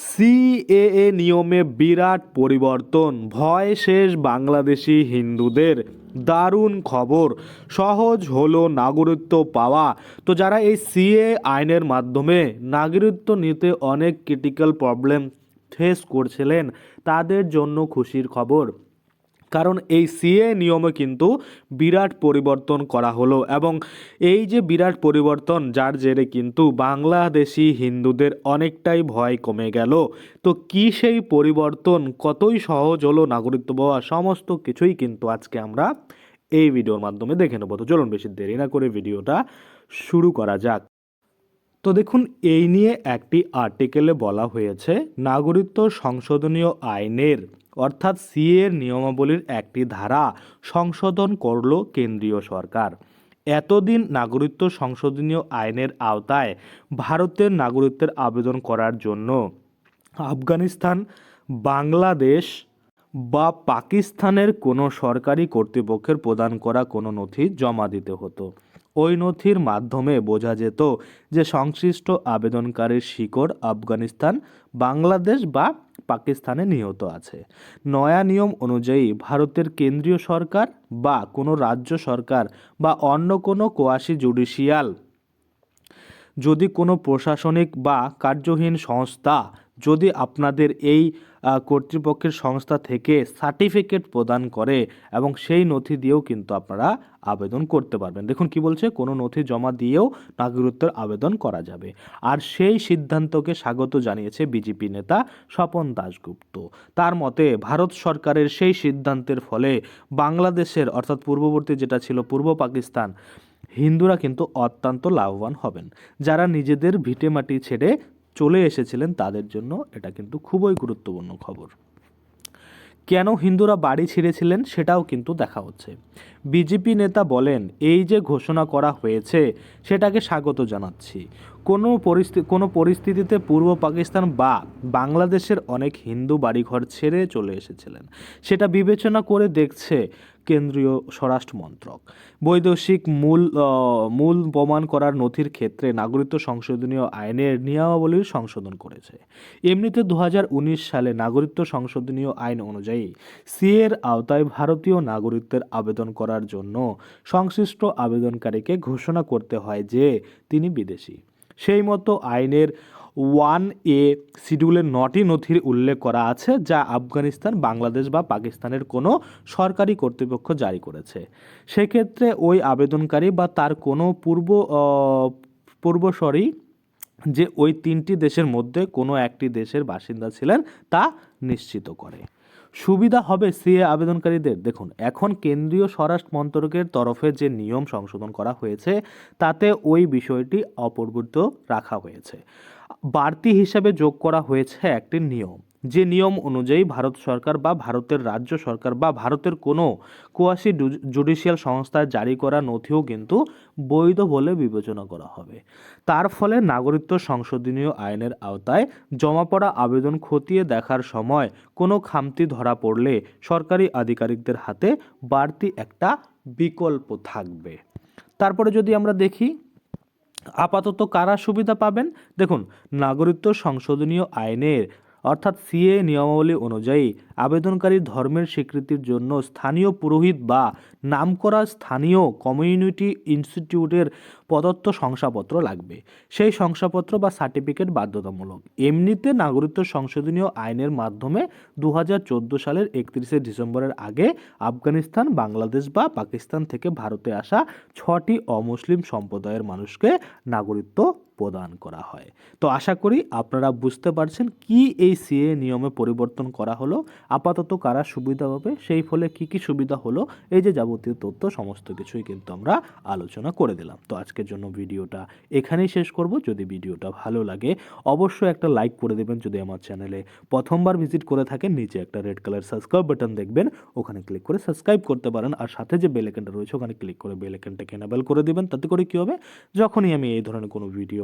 CAA নিয়মে বিরাট পরিবর্তন, ভয় শেষ বাংলাদেশি হিন্দুদের। দারুণ খবর, সহজ হলো নাগরিকত্ব পাওয়া। তো যারা এই সিএ আইনের মাধ্যমে নাগরিকত্ব নিতে অনেক ক্রিটিক্যাল প্রবলেম ফেস করছিলেন, তাদের জন্য খুশির খবর। কারণ এই সিএ নিয়মে কিন্তু বিরাট পরিবর্তন করা হলো এবং এই যে বিরাট পরিবর্তন, যার জেরে কিন্তু বাংলাদেশি হিন্দুদের অনেকটাই ভয় কমে গেল। তো কি সেই পরিবর্তন? কতই সহজ হলো নাগরিকত্ব পাওয়া, সমস্ত কিছুই কিন্তু আজকে আমরা এই ভিডিওর মাধ্যমে দেখে নেব। তো চলুন বেশি দেরি না করে ভিডিওটা শুরু করা যাক। তো দেখুন, এই নিয়ে একটি আর্টিকেলে বলা হয়েছে, নাগরিকত্ব সংশোধনীয় আইনের অর্থাৎ সিএর নিয়মাবলীর একটি ধারা সংশোধন করল কেন্দ্রীয় সরকার। এতদিন নাগরিকত্ব সংশোধনীয় আইনের আওতায় ভারতের নাগরিকত্বের আবেদন করার জন্য আফগানিস্তান, বাংলাদেশ বা পাকিস্তানের কোনো সরকারি কর্তৃপক্ষের প্রদান করা কোনো নথি জমা দিতে হতো। ওই নথির মাধ্যমে বোঝা যেত যে সংশ্লিষ্ট আবেদনকারীর শিকড় আফগানিস্তান, বাংলাদেশ বা পাকিস্তানে নিহত আছে। নয়া নিয়ম অনুযায়ী ভারতের কেন্দ্রীয় সরকার বা কোনো রাজ্য সরকার বা অন্য কোনো কোয়াশি জুডিশিয়াল যদি কোনো প্রশাসনিক বা কার্যহীন সংস্থা যদি আপনাদের এই কর্তৃপক্ষের সংস্থা থেকে সার্টিফিকেট প্রদান করে এবং সেই নথি দিয়েও কিন্তু আপনারা আবেদন করতে পারবেন। দেখুন কি বলছে? কোনো নথি জমা দিয়েও নাগরিকত্বের আবেদন করা যাবে। আর সেই সিদ্ধান্তকে স্বাগত জানিয়েছে বিজেপি নেতা স্বপন দাশগুপ্ত। তার মতে, ভারত সরকারের সেই সিদ্ধান্তের ফলে বাংলাদেশের, অর্থাৎ পূর্ববর্তী যেটা ছিল পূর্ব পাকিস্তান হিন্দুরা কিন্তু অত্যন্ত লাভবান হবেন। যারা নিজেদের ভিটেমাটি ছেড়ে চলে এসেছিলেন, তাদের জন্য এটা কিন্তু খুবই গুরুত্বপূর্ণ খবর। কেন হিন্দুরা বাড়ি ছেড়েছিলেন সেটাও কিন্তু দেখা হচ্ছে। বিজেপি নেতা বলেন, এই যে ঘোষণা করা হয়েছে, সেটাকে স্বাগত জানাচ্ছি। কোনো পরিস্থিতি কোনো পরিস্থিতিতে পূর্ব পাকিস্তান বা বাংলাদেশের অনেক হিন্দু বাড়িঘর ছেড়ে চলে এসেছিলেন। সেটা বিবেচনা করে দেখছে কেন্দ্রীয় স্বরাষ্ট্র মন্ত্রক। বৈদেশিক মূল মূল প্রমাণ করার নথির ক্ষেত্রে নাগরিকত্ব সংশোধনীয় আইনের নিয়মাবলীর সংশোধন করেছে। এমনিতে দু হাজার উনিশ সালে নাগরিকত্ব সংশোধনীয় আইন অনুযায়ী সিএর আওতায় ভারতীয় নাগরিকত্বের আবেদন করার জন্য সংশ্লিষ্ট আবেদনকারীকে ঘোষণা করতে হয় যে তিনি বিদেশি। সেই মতো আইনের ওয়ান এ শিডিউলের নটি নথির উল্লেখ করা আছে, যা আফগানিস্তান, বাংলাদেশ বা পাকিস্তানের কোনো সরকারি কর্তৃপক্ষ জারি করেছে। সেক্ষেত্রে ওই আবেদনকারী বা তার কোনো পূর্ব পূর্বসরী যে ওই তিনটি দেশের মধ্যে কোনো একটি দেশের বাসিন্দা ছিলেন তা নিশ্চিত করে। সুবিধা হবে সিএ আবেদনকারীদের। দেখুন, এখন কেন্দ্রীয় স্বরাষ্ট্র মন্ত্রকের তরফে যে নিয়ম সংশোধন করা হয়েছে, তাতে ওই বিষয়টি অপরিবর্তিত রাখা হয়েছে। বাড়তি হিসাবে যোগ করা হয়েছে একটি নিয়ম। যে নিয়ম অনুযায়ী ভারত সরকার বা ভারতের রাজ্য সরকার বা ভারতের কোনো কোয়াশি জুডিশিয়াল সংস্থায় জারি করা নথিও কিন্তু বৈধ বলে বিবেচনা করা হবে। তার ফলে নাগরিকত্ব সংশোধনীয় আইনের আওতায় জমা পড়া আবেদন খতিয়ে দেখার সময় কোনো খামতি ধরা পড়লে সরকারি আধিকারিকদের হাতে বাড়তি একটা বিকল্প থাকবে। তারপরে যদি আমরা দেখি, আপাতত কারা সুবিধা পাবেন? দেখুন, নাগরিকত্ব সংশোধনীয় আইনের অর্থাৎ সিএ নিয়মাবলী অনুযায়ী আবেদনকারী ধর্মের স্বীকৃতির জন্য স্থানীয় পুরোহিত বা নামকরা স্থানীয় কমিউনিটি ইনস্টিটিউটের প্রদত্ত শংসাপত্র লাগবে। সেই শংসাপত্র বা সার্টিফিকেট বাধ্যতামূলক। এমনিতে নাগরিকত্ব সংশোধনীয় আইনের মাধ্যমে দু হাজার চোদ্দ সালের একত্রিশে ডিসেম্বরের আগে আফগানিস্তান, বাংলাদেশ বা পাকিস্তান থেকে ভারতে আসা ছটি অমুসলিম সম্প্রদায়ের মানুষকে নাগরিকত্ব প্রদান করা হয়। তো আশা করি আপনারা বুঝতে পারছেন কি এই সিএ নিয়মে পরিবর্তন করা হলো। আপাতত কারা সুবিধা হবে সেই ফলে কি কি সুবিধা হলো, এই যে যাবতীয় তথ্য, সমস্ত কিছুই কিন্তু আমরা আলোচনা করে দিলাম। তো আজকের জন্য ভিডিওটা এখানেই শেষ করব। যদি ভিডিওটা ভালো লাগে, অবশ্যই একটা লাইক করে দেবেন। যদি আমার চ্যানেলে প্রথমবার ভিজিট করে থাকেন, নিচে একটা রেড কালার সাবস্ক্রাইব বাটন দেখবেন, ওখানে ক্লিক করে সাবস্ক্রাইব করতে পারেন। আর সাথে যে বেল আইকনটা রয়েছে, ওখানে ক্লিক করে বেল আইকনটাকে এনেবল করে দেবেন। তাতে করে কী হবে? যখনই আমি এই ধরনের কোনো ভিডিও